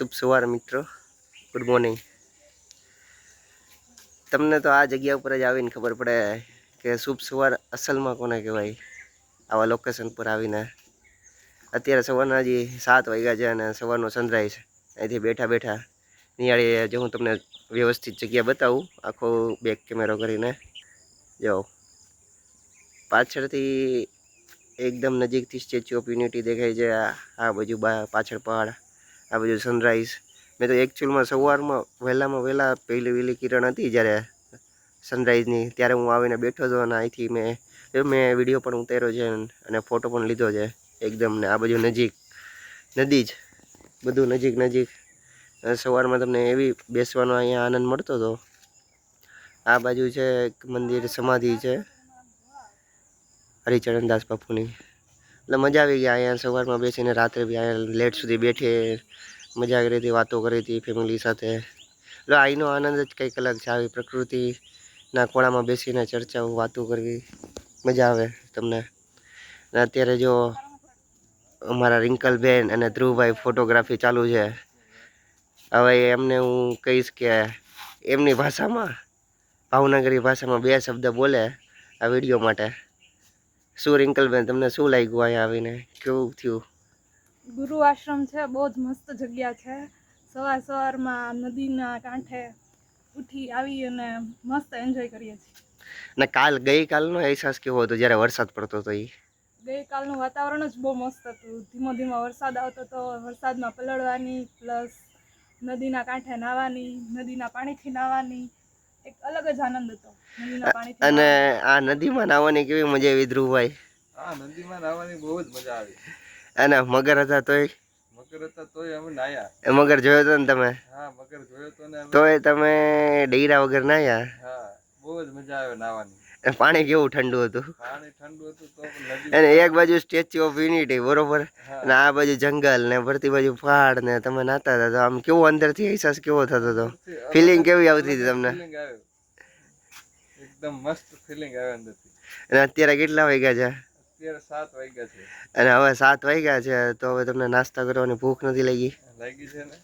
શુભ સવાર મિત્રો. Good morning તમને તો આ જગ્યા ઉપર જ આવીને ખબર પડે કે શુભ સવાર અસલમાં કોને કહેવાય? આવા લોકેશન પર આવીને. અત્યારે સવારના હજી સાત વાગ્યા છે અને સવારનો સનરાઈઝ અહીંથી બેઠા બેઠા નિહાળીએ જો હું તમને વ્યવસ્થિત જગ્યા બતાવું. આખો બેક કેમેરો કરીને. જો. પાછળથી એકદમ નજીકથી સ્ટેચ્યુ ઓફ યુનિટી દેખાય છે. આ બાજુ પાછળ પહાડ. આ બાજુ સનરાઈઝ મેં તો એકચ્યુઅલમાં સવારમાં, વહેલામાં વહેલા પહેલી વહેલી કિરણ હતી જ્યારે સનરાઈઝની ત્યારે હું આવીને બેઠો હતો અને અહીંથી મેં મેં વીડિયો પણ ઉતાર્યો છે અને ફોટો પણ લીધો છે. એકદમ ને આ બાજુ નજીક, નદી જ, બધું નજીક નજીક. સવારમાં તમને એવી બેસવાનો અહીંયા આનંદ મળતો હતો. આ બાજુ છે એક મંદિર સમાધિ છે. હરિચરણદાસ બાપુની. એટલે મજા આવી ગઈ અહીંયા સવારમાં બેસીને રાત્રે બી અહીંયા લેટ સુધી બેઠીએ મજા કરી હતી, વાતો કરી હતી ફેમિલી સાથે. એટલે અહીંનો આનંદ જ કંઈક અલગ છે, આવી પ્રકૃતિના ખોળામાં બેસીને ચર્ચાઓ, વાતો કરવી. મજા આવે તમને. અને અત્યારે જો અમારા રિંકલબેન અને ધ્રુવભાઈ ફોટોગ્રાફી ચાલુ છે. હવે એમને હું કહીશ કે એમની ભાષામાં, ભાવનગરી ભાષામાં બે શબ્દ બોલે આ વીડિયો માટે. શું રિંકલબેન તમને શું લાગ્યું અહીંયા આવીને? કેવું થયું? ગુરુ આશ્રમ છે બહુ જ મસ્ત જગ્યા છે. સવાર સવારમાં નદીના કાંઠે ઉઠી આવી અને મસ્ત એન્જોય કરીએ છીએ. ને કાલ ગઈકાલનો અહેસાસ કેવો હતો? જ્યારે વરસાદ પડતો હતો એ ગઈકાલનું વાતાવરણ જ બહુ મસ્ત હતું. ધીમો ધીમો વરસાદ આવતો હતો વરસાદમાં પલળવાની પ્લસ નદીના કાંઠે નાહવાની નદીના પાણીથી નાહવાની એક અલગ જ આનંદ હતો. નદીના પાણીથી અને આ નદીમાં નાહવાની કેવી મજા આવી ધ્રુવભાઈ? હા નદીમાં નાહવાની બહુ જ મજા આવી. અને મગર હતા તોય? મગર હતા તોય અમે નાયા એ મગર જોયો હતો ને તમે? હા મગર જોયો તો ને તોય તમે ડેરા વગર નાહ્યા? હા બહુ જ મજા આવે નાહવાની. પાણી કેવું ઠંડુ હતું? અને એક બાજુ સ્ટેચ્યુ ઓફ યુનિટી બરોબર? અને આ બાજુ જંગલ ને ભરતી બાજુ પહાડ ને તમે નાતા હતા તો આમ કેવો અંદરથી અહેસાસ કેવો થતો હતો? ફિલિંગ કેવી આવતી હતી તમને? એકદમ મસ્ત ફિલિંગ આવે અંદરથી. અને અત્યારે કેટલા વાગ્યા છે? અત્યારે સાત વાગ્યા છે. અને હવે સાત વાગ્યા છે તો હવે તમને નાસ્તા કરવાની ભૂખ નથી લાગી? લાગી છે ને?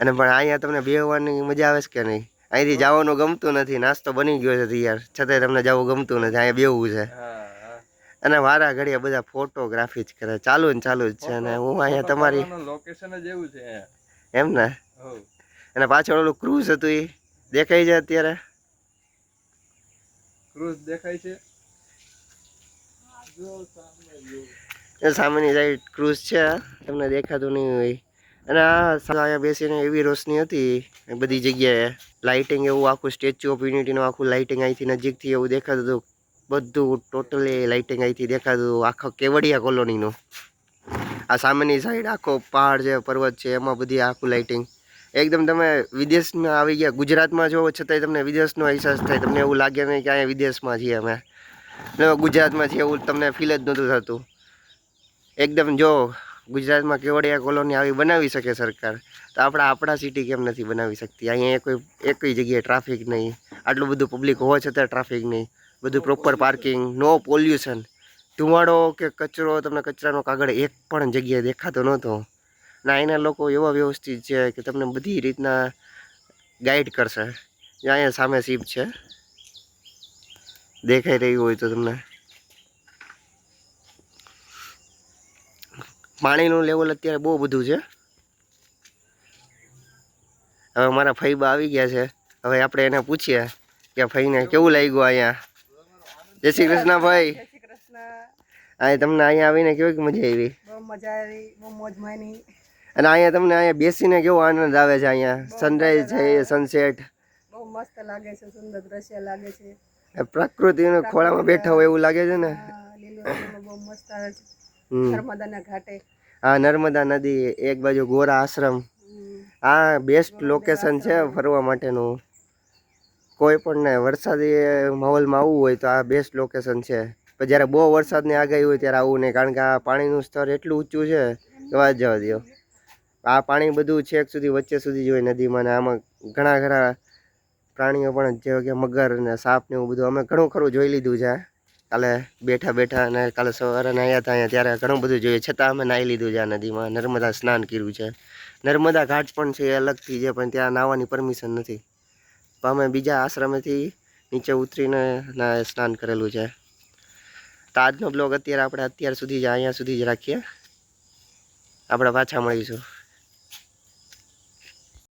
અને પણ અહીંયા તમને બેહવાની મજા આવે છે કે નહીં? અહીંથી જવાનું ગમતું નથી નાસ્તો બની ગયો છે તૈયાર. છતાંય તમને જવું ગમતું નથી અહીંયા બેવું છે. અને વારા ઘડીએ બધા ફોટોગ્રાફી જ કરે ચાલુ ને ચાલુ જ છે અને હું અહીંયા તમારી લોકેશન જ એવું છે એમ ને? અને પાછળ ઓલું ક્રૂઝ હતું એ દેખાય છે અત્યારે? ક્રુઝ દેખાય છે? સામેની સાઈડ ક્રૂઝ છે તમને દેખાતું નહીં હોય. અને આ અહીંયા બેસીને એવી રોશની હતી બધી જગ્યાએ લાઇટિંગ એવું, આખું સ્ટેચ્યુ ઓફ યુનિટીનું આખું લાઇટિંગ અહીંથી નજીકથી એવું દેખાતું હતું. બધું ટોટલી લાઇટિંગ અહીંથી દેખાતું હતું, આખો કેવડિયા કોલોનીનું આ સામેની સાઈડ આખો પહાડ છે, પર્વત છે, એમાં બધી આખું લાઇટિંગ એકદમ તમે વિદેશમાં આવી ગયા, ગુજરાતમાં જોવો છતાંય તમને વિદેશનો અહેસાસ થાય. તમને એવું લાગે નહીં કે અહીંયા વિદેશમાં છીએ અમે. ને ગુજરાતમાં છીએ એવું તમને ફીલ જ નહોતું થતું. એકદમ જો ગુજરાતમાં કેવડિયા કોલોની આવી બનાવી શકે સરકાર? તો આપણે આપણા સિટી કેમ નથી બનાવી શકતી? અહીંયા કોઈ એકય જગ્યાએ ટ્રાફિક નહીં. આટલું બધું પબ્લિક હોવા છતાં ટ્રાફિક નહીં. બધું પ્રોપર પાર્કિંગ નો પોલ્યુશન ધુમાડો કે કચરો તમને કચરાનો કાગળ એક પણ જગ્યાએ દેખાતો નહોતો. ને અહીંના લોકો એવા વ્યવસ્થિત છે કે તમને બધી રીતના ગાઈડ કરશે. અહીંયા સામે સીપ છે. દેખાઈ રહ્યું હોય તો તમને. પાણીનું લેવલ અત્યારે બહુ બધું છે. હવે મારા ફઈબા આવી ગયા છે. હવે આપણે એને પૂછીએ કે ફઈને કેવું લાગ્યું અહીંયા? જય શ્રી કૃષ્ણ ભાઈ. અહીંયા અહીં તમને અહીંયા આવીને કેવી મજા આવી? મજા આવી બહુ મોજ માની અને અહીંયા તમને અહીંયા બેસીને કેવો આનંદ આવે છે અહીંયા? સનરાઈઝ છે સનસેટ બહુ મસ્ત લાગે છે સુંદર દ્રશ્ય લાગે છે. પ્રકૃતિના ખોળામાં બેઠા હોય એવું લાગે છે ને? બહુ મસ્ત આવે છે. નર્મદાના ઘાટે. હા નર્મદા નદી એક બાજુ ગોરા આશ્રમ. આ બેસ્ટ લોકેશન છે ફરવા માટેનું. કોઈ પણને વરસાદી માહોલમાં આવવું હોય તો આ બેસ્ટ લોકેશન છે. પણ જ્યારે બહુ વરસાદની આગાહી હોય ત્યારે આવવું નહીં. કારણ કે આ પાણીનું સ્તર એટલું ઊંચું છે કે વાત જવા દો આ પાણી બધું છેક સુધી વચ્ચે સુધી જ હોય નદીમાં ને આમાં ઘણા ઘણા પ્રાણીઓ પણ જેવા કે મગર ને સાપ ને એવું બધું અમે ઘણું ખરું જોઈ લીધું છે. કાલે બેઠા બેઠા અને કાલે સવારે નાહ્યા હતા અહીંયા ત્યારે ઘણું બધું જોઈએ. છતાં અમે નાહી લીધું છે આ નદીમાં. નર્મદા સ્નાન કર્યું છે. નર્મદા ઘાટ પણ છે એ અલગથી છે, પણ ત્યાં નાહવાની પરમિશન નથી. પણ અમે બીજા આશ્રમેથી નીચે ઉતરીને સ્નાન કરેલું છે. તો આજનો બ્લોગ અત્યારે આપણે અત્યાર સુધી જ, અહીંયા સુધી જ રાખીએ. આપણે પાછા મળીશું.